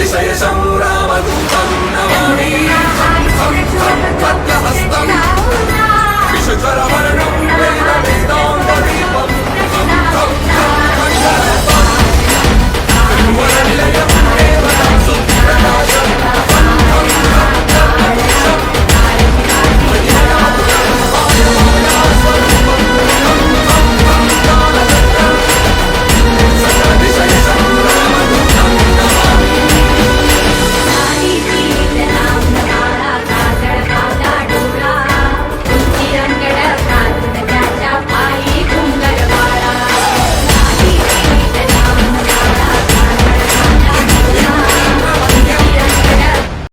అతిశయ సంగ్రామ